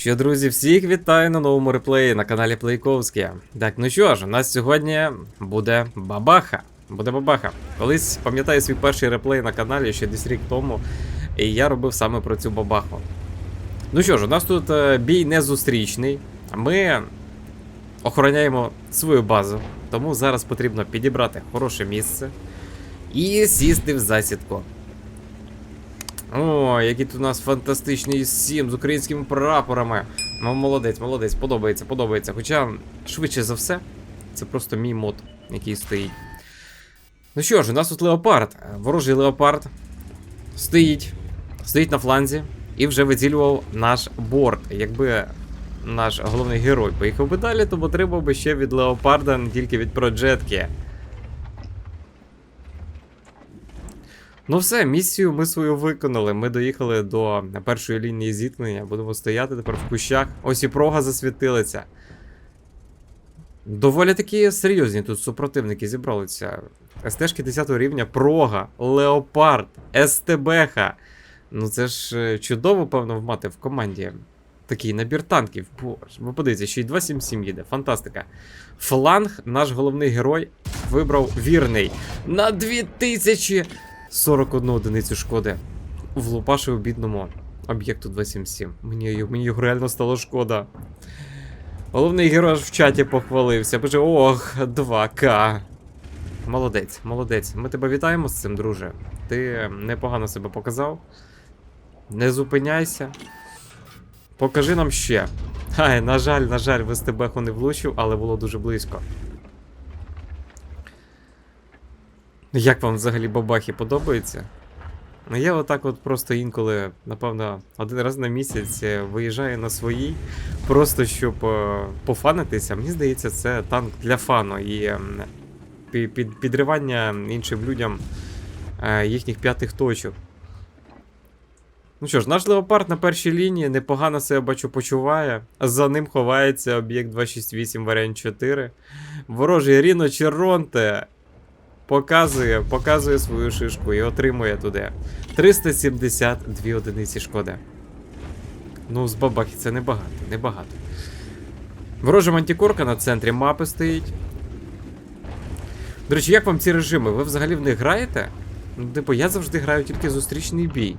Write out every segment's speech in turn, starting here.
Що, друзі, всіх вітаю на новому реплеї на каналі Плейковський. Так, ну що ж, у нас сьогодні буде бабаха. Буде бабаха. Колись пам'ятаю свій перший реплей на каналі ще десь рік тому, і я робив саме про цю бабаху. Ну що ж, у нас тут е, бій незустрічний. Ми охороняємо свою базу, тому зараз потрібно підібрати хороше місце і сісти в засідку. О, який тут у нас фантастичний сім з українськими прапорами. Ну, молодець, молодець, подобається, подобається. Хоча, швидше за все, це просто мій мод, який стоїть. Ну що ж, у нас тут леопард. Ворожий леопард стоїть. Стоїть на фланзі і вже виділював наш борт. Якби наш головний герой поїхав би далі, то отримав би ще від леопарда, не тільки від проджетки. Ну все, місію ми свою виконали. Ми доїхали до першої лінії зіткнення. Будемо стояти тепер в кущах. Ось і прога засвітилася. Доволі такі серйозні тут супротивники зібралися. СТшки 10 рівня, прога, Леопард, СТБХ. Ну це ж е, чудово, певно, мати в команді. Такий набір танків. Боже, ви подивіться, ще й 277 їде. Фантастика. Фланг, наш головний герой, вибрав вірний. На 2000 41 одиницю шкоди. Влупашив бідному об'єкту 277. Мені, мені його реально стало шкода. Головний герой в чаті похвалився. Боже, ох, 2К. Молодець, молодець. Ми тебе вітаємо з цим, друже. Ти непогано себе показав. Не зупиняйся. Покажи нам ще. Ай, на жаль, на жаль, в СТБху не влучив, але було дуже близько. Як вам взагалі бабахи подобається? Ну я отак от просто інколи, напевно, один раз на місяць е, виїжджаю на своїй, просто щоб е, пофанитися. Мені здається, це танк для фану і ем, пі- під, підривання іншим людям е, їхніх п'ятих точок. Ну що ж, наш леопард на першій лінії непогано себе бачу почуває. За ним ховається об'єкт 268 варіант 4. Ворожий Ріно Черонте показує, показує свою шишку і отримує туди 372 одиниці шкоди. Ну, з бабахи це небагато, небагато. Ворожа мантікорка на центрі мапи стоїть. До речі, як вам ці режими? Ви взагалі в них граєте? Ну, типу, я завжди граю тільки зустрічний бій.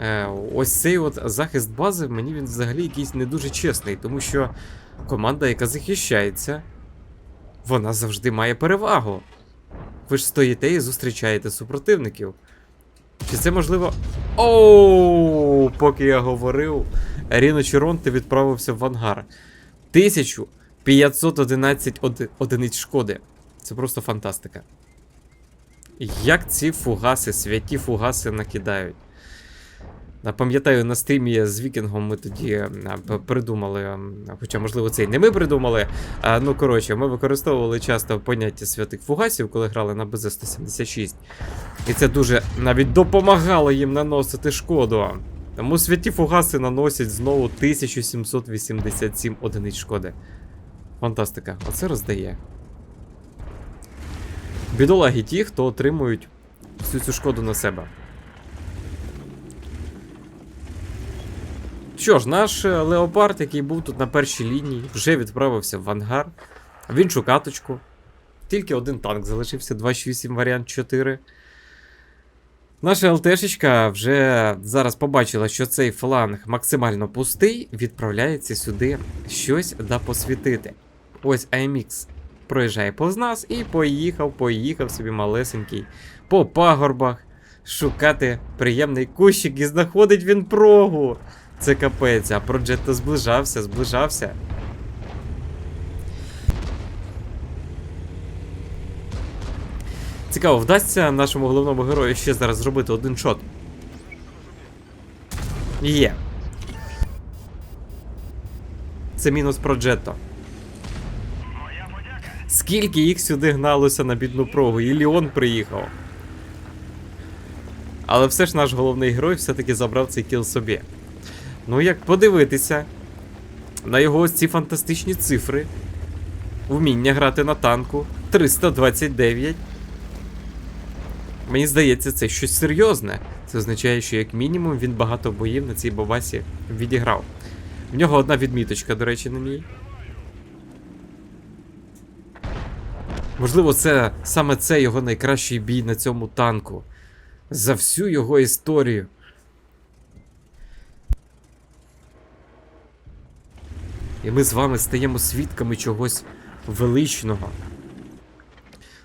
Е, ось цей от захист бази, мені він взагалі якийсь не дуже чесний, тому що команда, яка захищається, вона завжди має перевагу. Ви ж стоїте і зустрічаєте супротивників. Чи це можливо. Оу, поки я говорив, Ріно Чиронте відправився в ангар. 1511 оди- одиниць шкоди. Це просто фантастика. Як ці фугаси, святі фугаси накидають. Пам'ятаю, на стрімі з Вікінгом ми тоді придумали, хоча, можливо, це і не ми придумали. Ну, коротше, ми використовували часто поняття святих фугасів, коли грали на БЗ-176. І це дуже навіть допомагало їм наносити шкоду. Тому святі фугаси наносять знову 1787 одиниць шкоди. Фантастика, оце роздає. Бідолаги ті, хто отримують всю цю шкоду на себе. Що ж, наш е, леопард, який був тут на першій лінії, вже відправився в ангар, в іншу каточку. Тільки один танк залишився 268 варіант 4. Наша ЛТшечка вже зараз побачила, що цей фланг максимально пустий, відправляється сюди щось да посвітити. Ось AMX проїжджає повз нас і поїхав, поїхав собі малесенький по пагорбах шукати приємний кущик і знаходить він прогу. Це капець, а Проджетто зближався, зближався. Цікаво, вдасться нашому головному герою ще зараз зробити один шот. Є. Це мінус Проджетто. Скільки їх сюди гналося на бідну прогу? І Ліон приїхав. Але все ж наш головний герой все-таки забрав цей кіл собі. Ну, як подивитися на його ось ці фантастичні цифри. Вміння грати на танку 329. Мені здається, це щось серйозне. Це означає, що як мінімум він багато боїв на цій бабасі відіграв. В нього одна відміточка, до речі, на ній. Можливо, це саме це його найкращий бій на цьому танку. За всю його історію. І ми з вами стаємо свідками чогось величного.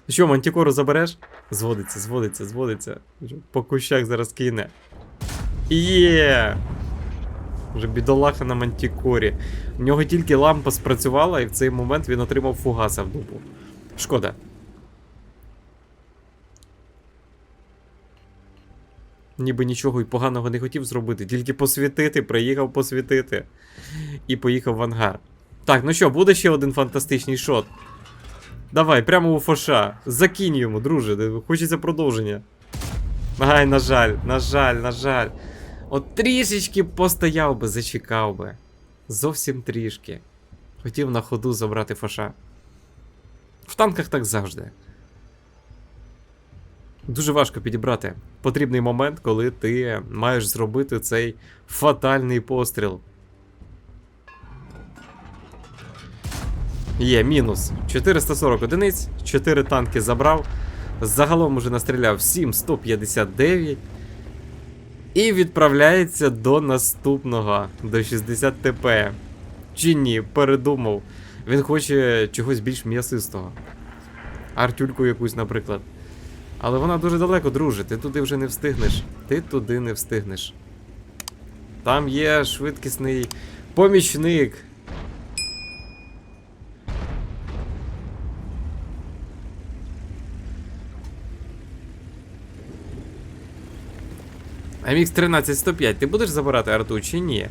Ну що, мантікору забереш? Зводиться, зводиться, зводиться. По кущах зараз кине. Є! Вже бідолаха на мантікорі. В нього тільки лампа спрацювала, і в цей момент він отримав фугаса в дупу. Шкода. Ніби нічого й поганого не хотів зробити, тільки посвітити, приїхав посвітити. І поїхав в ангар. Так, ну що, буде ще один фантастичний шот. Давай, прямо у фоша. Закинь йому, друже, хочеться продовження. Ай, на жаль, на жаль, на жаль. От трішечки постояв би, зачекав би. Зовсім трішки. Хотів на ходу забрати фоша. В танках так завжди. Дуже важко підібрати потрібний момент, коли ти маєш зробити цей фатальний постріл. Є, мінус. 440 одиниць, 4 танки забрав. Загалом уже настріляв 7 159. І відправляється до наступного, до 60 ТП. Чи ні, передумав. Він хоче чогось більш м'ясистого. Артюльку якусь, наприклад. Але вона дуже далеко, друже, ти туди вже не встигнеш. Ти туди не встигнеш. Там є швидкісний помічник. MX 13105, ти будеш забирати арту чи ні?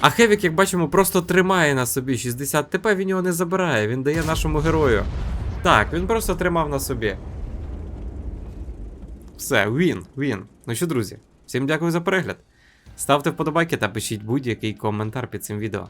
А Хевік, як бачимо, просто тримає на собі 60 ТП, він його не забирає, він дає нашому герою. Так, він просто тримав на собі. Все, він, він. Ну що, друзі, всім дякую за перегляд. Ставте вподобайки та пишіть будь-який коментар під цим відео.